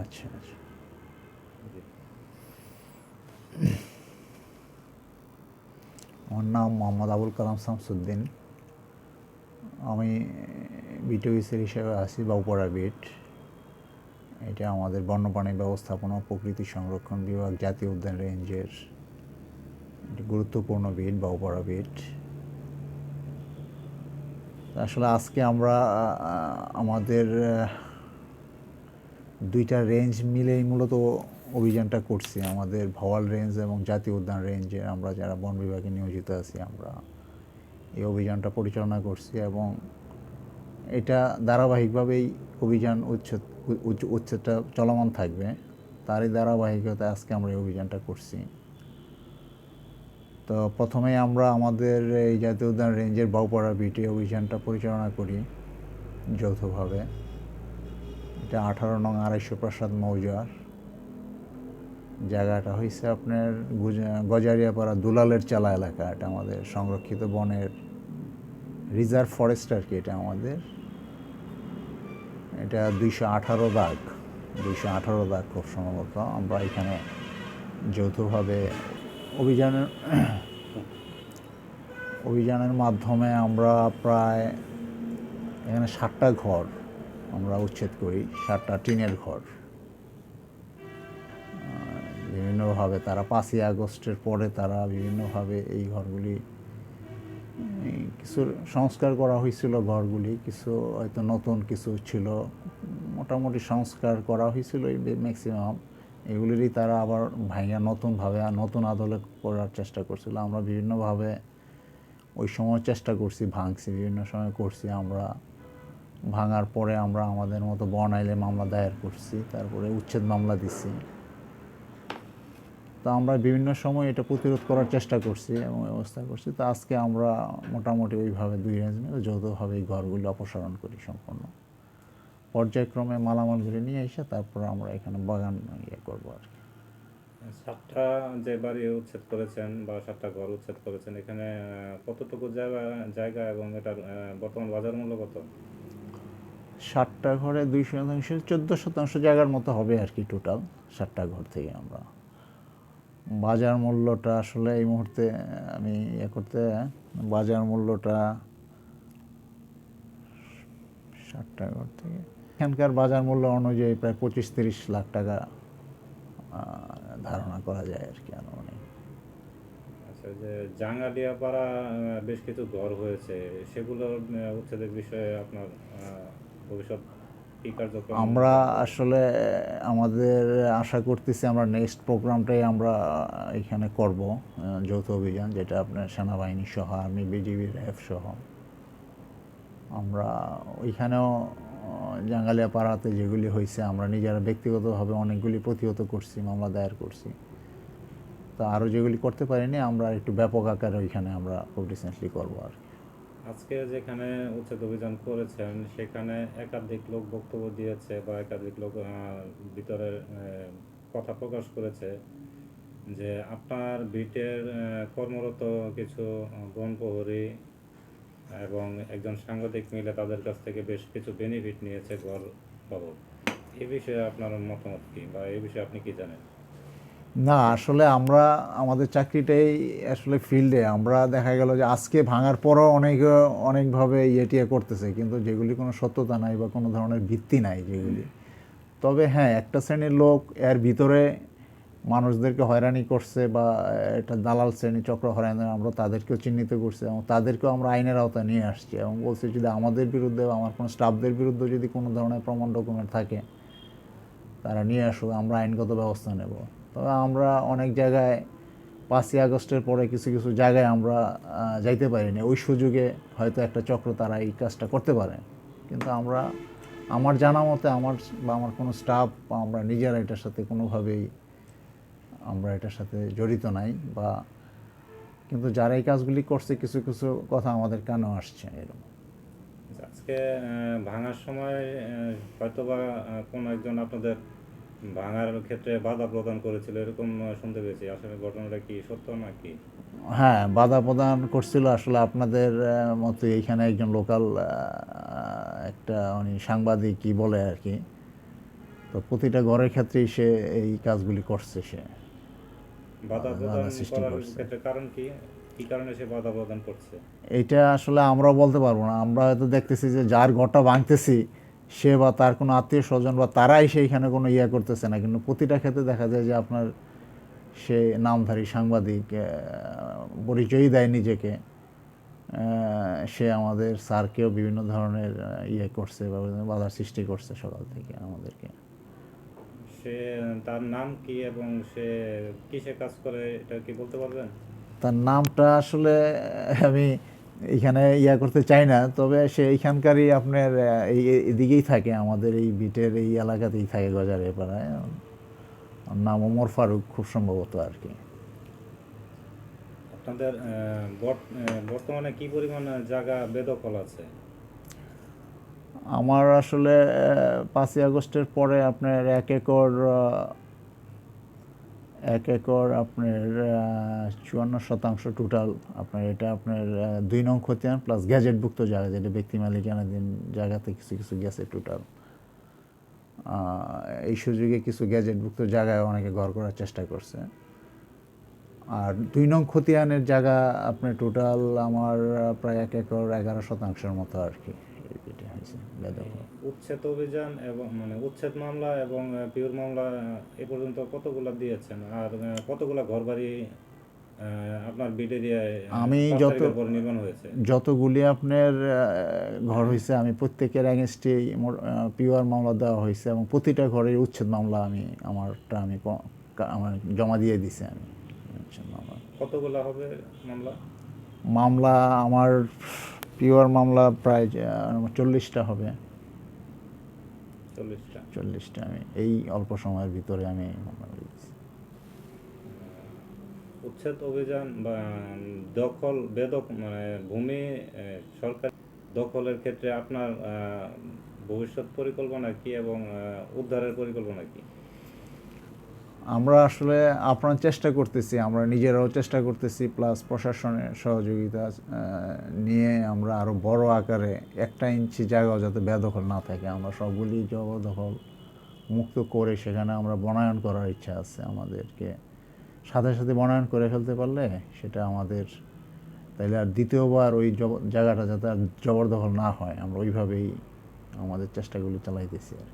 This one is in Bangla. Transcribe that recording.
আচ্ছা আচ্ছা। আমার নাম মোহাম্মদ আবুল কালাম শামসুদ্দিন। আমি বিট অফিসার হিসেবে আছি বাউপাড়া বিট এটা আমাদের বন্যপ্রাণী ব্যবস্থাপনা প্রকৃতি সংরক্ষণ বিভাগ জাতীয় উদ্যান রেঞ্জের গুরুত্বপূর্ণ বিট বাউপাড়া বিট আসলে আজকে আমরা আমাদের দুইটা রেঞ্জ মিলেই মূলত অভিযানটা করছি। আমাদের ভাওয়াল রেঞ্জ এবং জাতীয় উদ্যান রেঞ্জে আমরা যারা বন বিভাগে নিয়োজিত আছি, আমরা এই অভিযানটা পরিচালনা করছি এবং এটা ধারাবাহিকভাবেই অভিযান উচ্ছেদ উচ্ছেদটা চলমান থাকবে। তারই ধারাবাহিকতা আজকে আমরা এই অভিযানটা করছি। তো প্রথমে আমরা আমাদের এই জাতীয় উদ্যান রেঞ্জের বাউপাড়া বিটি অভিযানটা পরিচালনা করি যৌথভাবে। এটা আঠারো নং আড়াইশো প্রসাদ মৌজার। জায়গাটা হয়েছে আপনার গুজ- গজারিয়াপাড়া দুলালের চালা এলাকা। এটা আমাদের সংরক্ষিত বনের রিজার্ভ ফরেস্ট আর কি এটা আমাদের। এটা দুইশো আঠারো দাগ। দুইশো আঠারো দাগ খুব সম্ভবত। আমরা এখানে যৌথভাবে অভিযানের অভিযানের মাধ্যমে আমরা প্রায় এখানে ষাটটা ঘর আমরা উচ্ছেদ করি সাতটা টিনের ঘর। বিভিন্নভাবে তারা পাঁচই আগস্টের পরে তারা বিভিন্নভাবে এই ঘরগুলি কিছু সংস্কার করা হয়েছিল ঘরগুলি, কিছু হয়তো নতুন কিছু ছিল, মোটামুটি সংস্কার করা হয়েছিল এই ম্যাক্সিমাম এগুলিরই তারা আবার ভাঙা নতুনভাবে নতুন আদলে করার চেষ্টা করছিল। আমরা বিভিন্নভাবে ওই সময় চেষ্টা করছি, ভাঙছি, বিভিন্ন সময় করছি আমরা। ভাঙার পরে আমরা আমাদের মতো বন আইলে মামলা দায়ের করছি, তারপরে উচ্ছেদ মামলা দিছি। তো আমরা বিভিন্ন সময় এটা প্রতিরোধ করার চেষ্টা করছি এবং ব্যবস্থা করছি। তো আজকে আমরা মোটামুটি ওইভাবে দুই রেঞ্জ মিলে যৌথভাবে এই ঘরগুলো অপসারণ করি সম্পূর্ণ। পর্যায়ক্রমে মালামালগুলি নিয়ে এসে তারপর আমরা এখানে বাগান ইয়ে করব আর কি। সাতটা যে বাড়ি উচ্ছেদ করেছেন বা সাতটা ঘর উচ্ছেদ করেছেন, এখানে কতটুকু জায়গা জায়গা এবং এটার বর্তমান বাজার মূল্য কত? ষাটটা ঘরে দুই শতাংশ চোদ্দ শতাংশ জায়গার মতো হবে আর কি টোটাল ষাটটা ঘর থেকে আমরা। বাজার মূল্যটা আসলে এই মুহূর্তে আমি ইয়ে করতে, বাজার মূল্যটা ষাটটা ঘর থেকে, এখানকার বাজার মূল্য অনুযায়ী প্রায় পঁচিশ তিরিশ লাখ টাকা ধারণা করা যায় আর কি আনুমানিক। আচ্ছা যে জাঙ্গালিয়া পাড়া বেশ কিছু ঘর হয়েছে, সেগুলোর উচ্ছেদের বিষয়ে আপনার আমরা আসলে, আমাদের আশা করতেছি আমরা নেক্সট প্রোগ্রামটাই আমরা এখানে করব যৌথ অভিযান, যেটা আপনার সেনাবাহিনী সহ আর্মি বিজিবি র্যাব সহ আমরা ওইখানেও জাঙ্গালিয়া পাড়াতে যেগুলি হয়েছে আমরা নিজেরা ব্যক্তিগতভাবে অনেকগুলি প্রতিহত করছি, মামলা দায়ের করছি তো আরও যেগুলি করতে পারিনি, আমরা একটু ব্যাপক আকারে ওইখানে আমরা খুব রিসেন্টলি করব আর কি। আজকে যেখানে উচ্ছেদ অভিযান করেছেন সেখানে একাধিক লোক বক্তব্য দিয়েছে বা একাধিক লোক ভিতরে কথা প্রকাশ করেছে যে আপনার বিটের কর্মরত কিছু আহ, প্রহরী এবং একজন সাংবাদিক মিলে তাদের কাছ থেকে বেশ কিছু বেনিফিট নিয়েছে ঘর বাবদ এই বিষয়ে আপনার মতামত কি বা এই বিষয়ে আপনি কি জানেন? না, আসলে আমরা, আমাদের চাকরিটাই আসলে ফিল্ডে আমরা দেখা গেল যে আজকে ভাঙার পরও অনেক, অনেকভাবে ইয়েটিয়ে করতেছে, কিন্তু যেগুলি কোনো সত্যতা নাই বা কোনো ধরনের ভিত্তি নাই যেগুলি। তবে হ্যাঁ একটা শ্রেণির লোক, এর ভিতরে মানুষদেরকে হয়রানি করছে বা একটা দালাল শ্রেণি চক্র হয়রানি, আমরা তাদেরকেও চিহ্নিত করছি এবং তাদেরকেও আমরা আইনের আওতায় নিয়ে আসছি এবং বলছি যদি আমাদের বিরুদ্ধে বা আমার কোনো স্টাফদের বিরুদ্ধে যদি কোনো ধরনের প্রমাণ ডকুমেন্ট থাকে, তারা নিয়ে আসুক, আমরা আইনগত ব্যবস্থা নেব। তবে আমরা অনেক জায়গায় পাঁচই আগস্টের পরে কিছু কিছু জায়গায় আমরা যাইতে পারিনি। ওই সুযোগে হয়তো একটা চক্র তারা এই কাজটা করতে পারে। কিন্তু আমরা আমার জানা মতে আমার বা আমার কোনো স্টাফ বা আমরা নিজেরা এটার সাথে কোনোভাবেই আমরা এটার সাথে জড়িত নাই বা কিন্তু যারা এই কাজগুলি করছে কিছু কিছু কথা আমাদের কানেও আসছে এরকম। আজকে ভাঙার সময় আহ, হয়তোবা আহ, কোনো একজন আপনাদের ভাঙার ক্ষেত্রে বাধা প্রদান করেছিল এরকম শুনতে পেয়েছি। আসলে ঘটনাটা কি সত্য নাকি? হ্যাঁ বাধা প্রদান করছিল আসলে আপনাদের মতো এইখানে একজন লোকাল একটা উনি সাংবাদিক কি বলে আর কি। তো প্রতিটা ঘরের ক্ষেত্রেই সে এই কাজগুলি করছে সে। বাধা বাধা প্রদান করার করছে। ক্ষেত্রে কারণ কি? কি কারণে সে বাধা প্রদান করছে? এটা আসলে আমরাও বলতে পারব না। আমরা হয়তো দেখতেছি যে যার ঘরটা ভাঙতেছি সে বা তার কোনো আত্মীয় স্বজন বা তারাই সেইখানে কোনো ইয়ে করতেছে না। কিন্তু প্রতিটা ক্ষেত্রে দেখা যায় যে আপনার সে নামধারী সাংবাদিক পরিচয়ই দেয় নিজেকে। সে আমাদের স্যারকেও বিভিন্ন ধরনের ইয়ে করছে বা বাধার সৃষ্টি করছে সকাল থেকে আমাদেরকে। সে তার নাম কি এবং সে কিসে কাজ করে এটা কি বলতে পারবেন? তার নামটা আসলে আমি এখানে ইয়া করতে চাই না তবে সে এইখানকারই আপনার এই এদিকেই থাকে আমাদের এই বিটের এই এলাকাতেই থাকে গজারে ওর নাম ওমর ফারুক খুব সম্ভবত আর কি। আপনাদের বর্তমানে কি পরিমাণ জায়গা বেদখল আছে? আমার আসলে পাঁচই আগস্টের পরে আপনার এক একর এক একর আপনার চুয়ান্ন শতাংশ টোটাল আপনার এটা আপনার দুই নং খতিয়ান প্লাস গ্যাজেটভুক্ত জায়গা, যেটা ব্যক্তি মালিকানাধীন জায়গাতে কিছু কিছু গেছে টোটাল এই সুযোগে কিছু গ্যাজেটভুক্ত জায়গায় অনেকে ঘর করার চেষ্টা করছে। আর দুই নং খতিয়ানের জায়গা আপনার টোটাল আমার প্রায় এক একর এগারো শতাংশের মতো আর কি। উচ্ছেদ অভিযান এবং মানে উচ্ছেদ মামলা এবং পিওর মামলা এ পর্যন্ত কতগুলা দিয়েছেন? আর কতগুলা ঘরবাড়ি আপনার এরিয়ায় আমি যত- নির্মাণ হয়েছে? যতগুলি আপনার ঘর হয়েছে আমি প্রত্যেকের অ্যাগেনস্টে পিওর মামলা দেওয়া হয়েছে এবং প্রতিটা ঘরের উচ্ছেদ মামলা আমি আমারটা আমি আমার জমা দিয়ে দিছি আমি কতগুলা হবে মামলা? মামলা আমার পিওর মামলা প্রায় চল্লিশটা হবে। চল্লিশটা। চল্লিশটা আমি এই অল্প সময়ের ভিতরে আমি মামলা উচ্ছেদ অভিযান বা দখল বেদক মানে ভূমি সরকার দখলের ক্ষেত্রে আপনার ভবিষ্যৎ পরিকল্পনা কি এবং উদ্ধারের পরিকল্পনা কি? আমরা আসলে আপনার চেষ্টা করতেছি, আমরা নিজেরাও চেষ্টা করতেছি প্লাস প্রশাসনের সহযোগিতা নিয়ে আমরা আরও বড় আকারে একটা ইঞ্চি জায়গাও যাতে বেদখল না থাকে। আমরা সবগুলি জবরদখল মুক্ত করে সেখানে আমরা বনায়ন করার ইচ্ছা আছে আমাদেরকে। সাথে সাথে বনায়ন করে ফেলতে পারলে সেটা আমাদের তাইলে আর দ্বিতীয়বার ওই জায়গাটা যাতে আর জবরদখল না হয়, আমরা ওইভাবেই আমাদের চেষ্টাগুলি চালাইতেছি আর